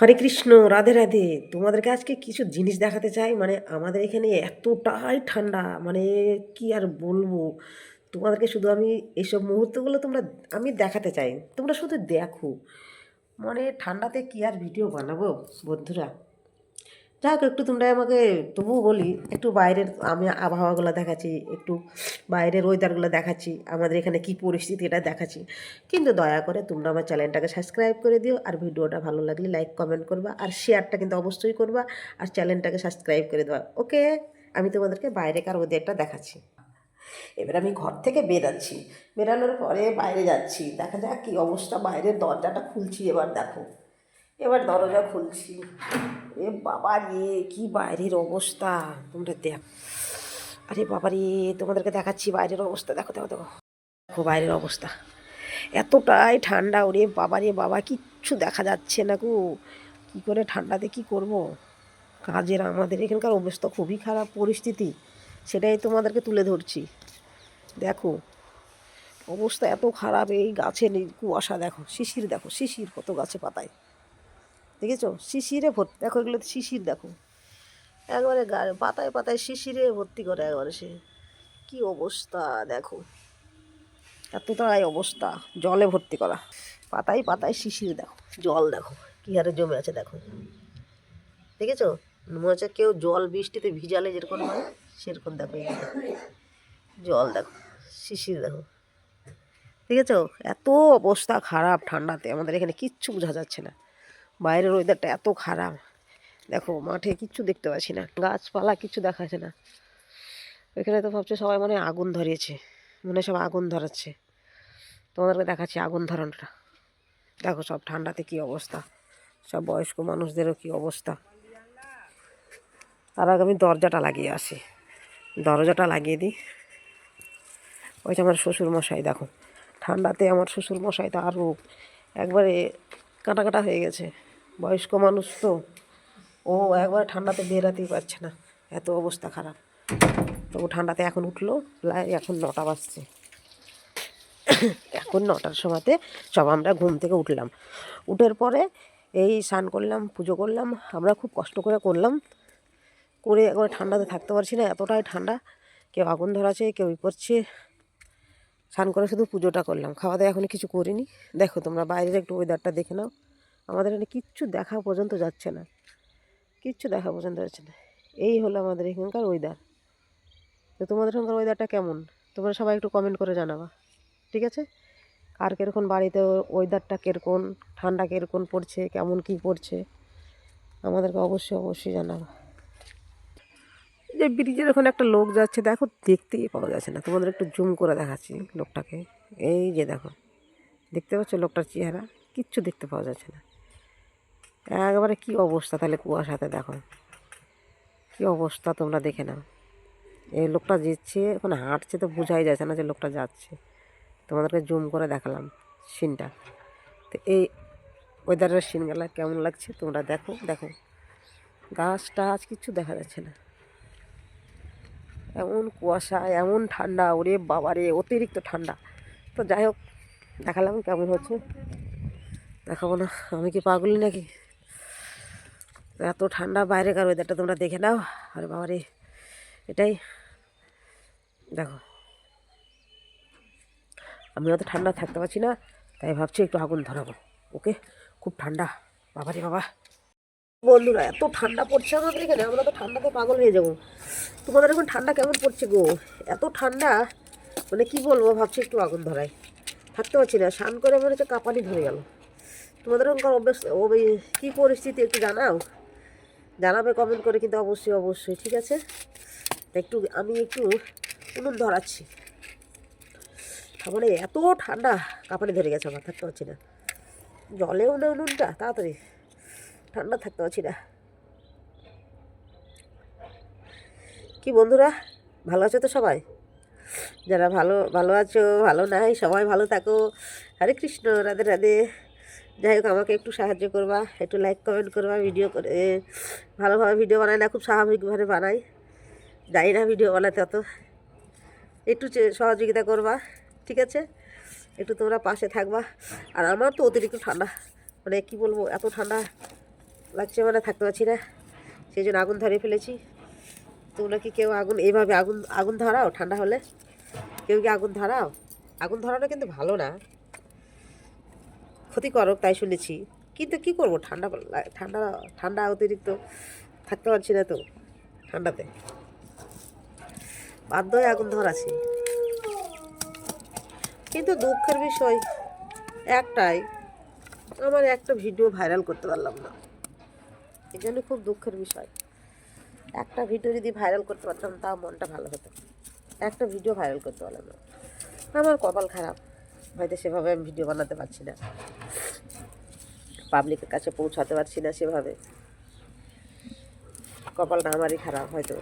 হরে কৃষ্ণ, রাধে রাধে। তোমাদেরকে আজকে কিছু জিনিস দেখাতে চাই। মানে আমাদের এখানে এতটাই ঠান্ডা মানে কি আর বলব? তোমাদেরকে শুধু আমি এইসব মুহূর্তগুলো তোমরা, আমি দেখাতে চাই। তোমরা শুধু দেখো। মানে ঠান্ডাতে কি আর ভিডিও বানাবো বন্ধুরা? যাই হোক একটু তোমরা আমাকে তবুও বলি, একটু বাইরের আমি আবহাওয়াগুলো দেখাচ্ছি, একটু বাইরের ওয়েদারগুলো দেখাচ্ছি, আমাদের এখানে কি পরিস্থিতি এটা দেখাচ্ছি। কিন্তু দয়া করে তোমরা আমার চ্যানেলটাকে সাবস্ক্রাইব করে দিও, আর ভিডিওটা ভালো লাগলে লাইক কমেন্ট করবা, আর শেয়ারটা কিন্তু অবশ্যই করবা, আর চ্যানেলটাকে সাবস্ক্রাইব করে দেওয়া ওকে আমি তোমাদেরকে বাইরেকার ওয়েদারটা দেখাচ্ছি। এবার আমি ঘর থেকে বেরাচ্ছি। বেরানোর পরে বাইরে যাচ্ছি। দেখা যাক কী অবস্থা, বাইরের দরজাটা খুলছি এবার, দেখো। এবার দরজা খুলছি। এ বাবা রে, কি বাইরের অবস্থা? তোমরা দেখ। আরে বাবা রে, তোমাদেরকে দেখাচ্ছি বাইরের অবস্থা। দেখো দেখো দেখো। দেখো বাইরের অবস্থা। এতটাই ঠান্ডা ওরে বাবা রে, বাবা, কিচ্ছু দেখা যাচ্ছে না গো। কী করে ঠান্ডাতে কি করব? কাজের আমাদের এখানকার অবস্থা খুবই খারাপ, পরিস্থিতি। সেটাই তোমাদেরকে তুলে ধরছি। দেখো, অবস্থা এত খারাপ এই গাছের কুয়াশা, দেখো, শিশির দেখো, শিশির কত গাছে পাতায়। দেখেছ? শিশিরে ভর্তি, দেখো এগুলো শিশির দেখো। একবারে পাতায় পাতায় শিশিরে ভর্তি করে একবারে সে। কি অবস্থা, দেখো। এতটাই অবস্থা, জলে ভর্তি করা। পাতায় পাতায় শিশির দেখো, জল দেখো, কী হারে জমে আছে দেখো। দেখেছ? মনে হচ্ছে কেউ জল বৃষ্টিতে ভিজালে যেরকম হয়, সেরকম দেখো। জল দেখো, শিশির দেখো। দেখেছ? এত অবস্থা খারাপ ঠান্ডাতে, আমাদের এখানে কিচ্ছু বোঝা যাচ্ছে না। বাইরের ওয়েদারটা এত খারাপ। দেখো, মাঠে কিচ্ছু দেখতে পাচ্ছি না, গাছপালা কিচ্ছু দেখা যাচ্ছে না। এখানে তো ভাবছে সবাই মনে আগুন ধরিয়েছে, মনে সব আগুন ধরাচ্ছে। তোমাদেরকে দেখাচ্ছি আগুন ধরানোটা। দেখো সব ঠান্ডাতে কি অবস্থা, সব বয়স্ক মানুষদেরও কি অবস্থা। তার আগে আমি দরজাটা লাগিয়ে আসি, দরজাটা লাগিয়ে দিই। ওই যে আমার শ্বশুর মশাই দেখো। ঠান্ডাতে আমার শ্বশুর মশাই তো আরও একবারে কাটা কাটা হয়ে গেছে। বয়স্ক মানুষ তো। ও একবার ঠান্ডাতে বেরাতেই পারছে না। এত অবস্থা খারাপ। তবু ঠান্ডাতে এখন উঠল, প্রায় এখন নটা বাজছে। এখন নটার সময়তে সব আমরা ঘুম থেকে উঠলাম। উঠার পরে এই স্নান করলাম, পুজো করলাম। আমরা খুব কষ্ট করে করলাম। করে একবার ঠান্ডাতে থাকতে পারছি না, এতটাই ঠান্ডা। কেউ আগুন ধরাছে কেউ ই করছে। স্নান করে শুধু পুজোটা করলাম। খাওয়া দাওয়া এখনও কিছু করিনি। দেখো তোমরা বাইরের একটু ওয়েদারটা দেখে নাও। আমাদের এখানে কিচ্ছু দেখা পর্যন্ত যাচ্ছে না। কিচ্ছু দেখা পর্যন্ত যাচ্ছে না। এই হলো আমাদের এখানকার ওয়েদার তো তোমাদের এখানকার ওয়েদারটা কেমন? তোমরা সবাই একটু কমেন্ট করে জানাবা। ঠিক আছে? কার কীরকম বাড়িতে ওয়েদারটা কীরকম? ঠান্ডা কীরকম পড়ছে? কেমন কি পড়ছে? আমাদেরকে অবশ্যই অবশ্যই জানাবা। যে ব্রিজের ওখানে একটা লোক যাচ্ছে, দেখো দেখতেই পাওয়া যাচ্ছে না। তোমাদের একটু জুম করে দেখাচ্ছি লোকটাকে। এই যে দেখো, দেখতে পাচ্ছ লোকটার চেহারা? কিচ্ছু দেখতে পাওয়া যাচ্ছে না। একবারে কি অবস্থা তাহলে কুয়াশাতে দেখো। কি অবস্থা তোমরা দেখে নাও। এই লোকটা যাচ্ছে ওখানে হাঁটছে তো বোঝাই যাচ্ছে না যে লোকটা যাচ্ছে। তোমাদেরকে জুম করে দেখালাম সিনটা। তো এই ওয়েদারের সিনগুলো কেমন লাগছে তোমরা দেখো দেখো। গাছ টাছ কিচ্ছু দেখা যাচ্ছে না। এমন কুয়াশা, এমন ঠান্ডা, ওরে বাবারে অতিরিক্ত ঠান্ডা। তো যাই হোক, দেখালাম কেমন হচ্ছে। দেখাবো না, আমি কি পাগলি নাকি? এত ঠান্ডা বাইরেকার ওয়েদারটা তোমরা দেখে নাও। আরে বাবারে, এটাই। দেখো। আমি অত ঠান্ডা থাকতে পারছি না, তাই ভাবছি একটু আগুন ধরাবো। ওকে, খুব ঠান্ডা। বাবারে বাবা। বন্ধুরা, এত ঠান্ডা পড়ছে আমাদের এখানে, আমরা তো ঠান্ডাতে পাগল হয়ে যাব। তোমাদের এখন ঠান্ডা কেমন পড়ছে গো? এত ঠান্ডা মানে কি বলব, ভাবছি একটু আগুন ধরাই। থাকতে পারছি না, স্নান করে মনে হচ্ছে কাঁপানি ধরে গেল। তোমাদের ওখানকার ও কী পরিস্থিতি একটু জানাও। জানাবে কমেন্ট করে কিন্তু অবশ্যই অবশ্যই, ঠিক আছে? একটু, আমি একটু উনুন ধরাচ্ছি। তারপরে এত ঠান্ডা কাঁপানি ধরে গেছে আমার, থাকতে পারছি না। জলেও না উনুনটা, তাড়াতাড়ি। ঠান্ডা থাকতে পারছি না। কি বন্ধুরা, ভালো আছো তো সবাই? যারা ভালো ভালো আছো, ভালো নাই, সবাই ভালো থাকো। হরে কৃষ্ণ, রাধে রাধে। যাই হোক আমাকে একটু সাহায্য করবা, একটু লাইক কমেন্ট করবা ভিডিও করে ভালোভাবে ভিডিও বানাই না, খুব স্বাভাবিকভাবে বানাই জানি না ভিডিও বানাতে অত। একটু সহযোগিতা করবা, ঠিক আছে? একটু তোমরা পাশে থাকবা। আর আমার তো অতিরিক্ত ঠান্ডা মানে কি বলব, এত ঠান্ডা লাগছে মানে থাকতে পারছি না। সেই জন্য আগুন ধরিয়ে ফেলেছি। তোমরা কি কেউ আগুন এইভাবে আগুন আগুন ধরাও? ঠান্ডা হলে? কেউ কি আগুন ধরাও? আগুন ধরানো কিন্তু ভালো না। ক্ষতিকারক তাই শুনেছি। কিন্তু কি করব? ঠান্ডা ঠান্ডা ঠান্ডা অতিরিক্ত থাকতে পারছি না তো, ঠান্ডাতে। বাধ্য হয়ে আগুন ধরাছি কিন্তু দুঃখের বিষয় একটাই, আমার একটা ভিডিও ভাইরাল করতে পারলাম না। এই জন্য খুব দুঃখের বিষয়। একটা ভিডিও যদি ভাইরাল করতে পারতাম, তাও মনটা ভালো হতো। একটা ভিডিও ভাইরাল করতে পারলাম না। আমার কপাল খারাপ। হয়তো সেভাবে আমি ভিডিও বানাতে পারছি না। পাবলিকের কাছে পৌঁছাতে পারছি না সেভাবে। কপালটা আমারই খারাপ হয়তো।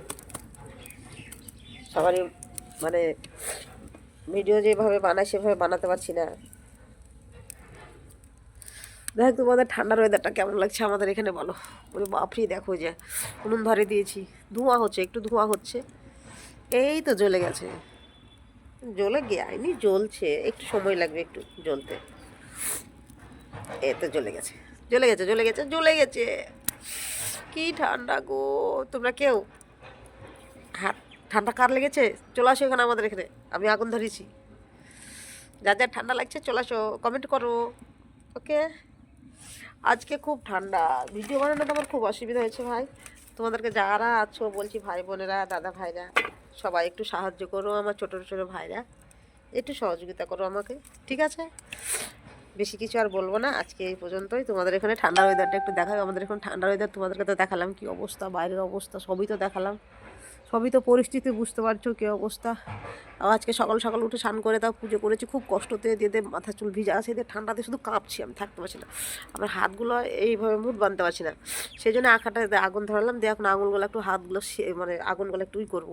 সবারই মানে ভিডিও যেভাবে বানায় সেভাবে বানাতে পারছি না। দেখ তোমাদের ঠান্ডার ওয়েদারটা কেমন লাগছে আমাদের এখানে বলো। ওরে বাপরি, দেখো যে উনুন ধরে দিয়েছি। ধোঁয়া হচ্ছে, একটু ধোঁয়া হচ্ছে। এই তো জ্বলে গেছে। জ্বলে গেয়নি জ্বলছে, একটু সময় লাগবে একটু জ্বলতে। এই তো জ্বলে গেছে জ্বলে গেছে জ্বলে গেছে জ্বলে গেছে। কি ঠান্ডা গো, তোমরা কেউ? হাত, ঠান্ডা কার লেগেছে? চলে আসো এখানে আমাদের এখানে, আমি আগুন ধরেছি যা যা ঠান্ডা লাগছে, চলে আসো কমেন্ট করো, ওকে? আজকে খুব ঠান্ডা, ভিডিও বানানোটা আমার খুব অসুবিধা হয়েছে ভাই। তোমাদেরকে যারা আছো, বলছি ভাই বোনেরা, দাদা ভাইরা সবাই একটু সাহায্য করো আমার ছোটো ছোটো ভাইরা। একটু সহযোগিতা করো আমাকে, ঠিক আছে? বেশি কিছু আর বলব না, আজকে এই পর্যন্তই। তোমাদের এখানে ঠান্ডার ওয়েদারটা একটু দেখাবে, আমাদের এখন ঠান্ডার ওয়েদার তোমাদেরকে তো দেখালাম, কি অবস্থা, বাইরের অবস্থা, সবই তো দেখালাম। সবই তো পরিস্থিতি, বুঝতে পারছ কী অবস্থা। আজকে সকাল সকাল উঠে স্নান করে তাও পুজো করেছি, খুব কষ্টতে দিয়ে মাথা চুল ভিজা আছে, দিয়ে ঠান্ডাতে শুধু কাঁপছি, আমি থাকতে পারছি না। আমার হাতগুলো এইভাবে মুড বাঁধতে পারছি না। সেই জন্য আঁকাটা আগুন ধরালাম, দিয়ে এখন আঙুলগুলো একটু হাতগুলো মানে আগুনগুলো একটু ই করব,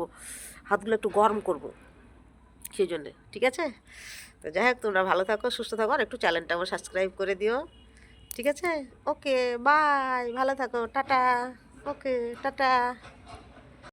হাতগুলো একটু গরম করব, সেই জন্যে, ঠিক আছে? তো যাই হোক, তোমরা ভালো থাকো, সুস্থ থাকো, আর একটু চ্যানেলটা আমার সাবস্ক্রাইব করে দিও, ঠিক আছে? ওকে, বাই, ভালো থাকো, টাটা, ওকে, টাটা।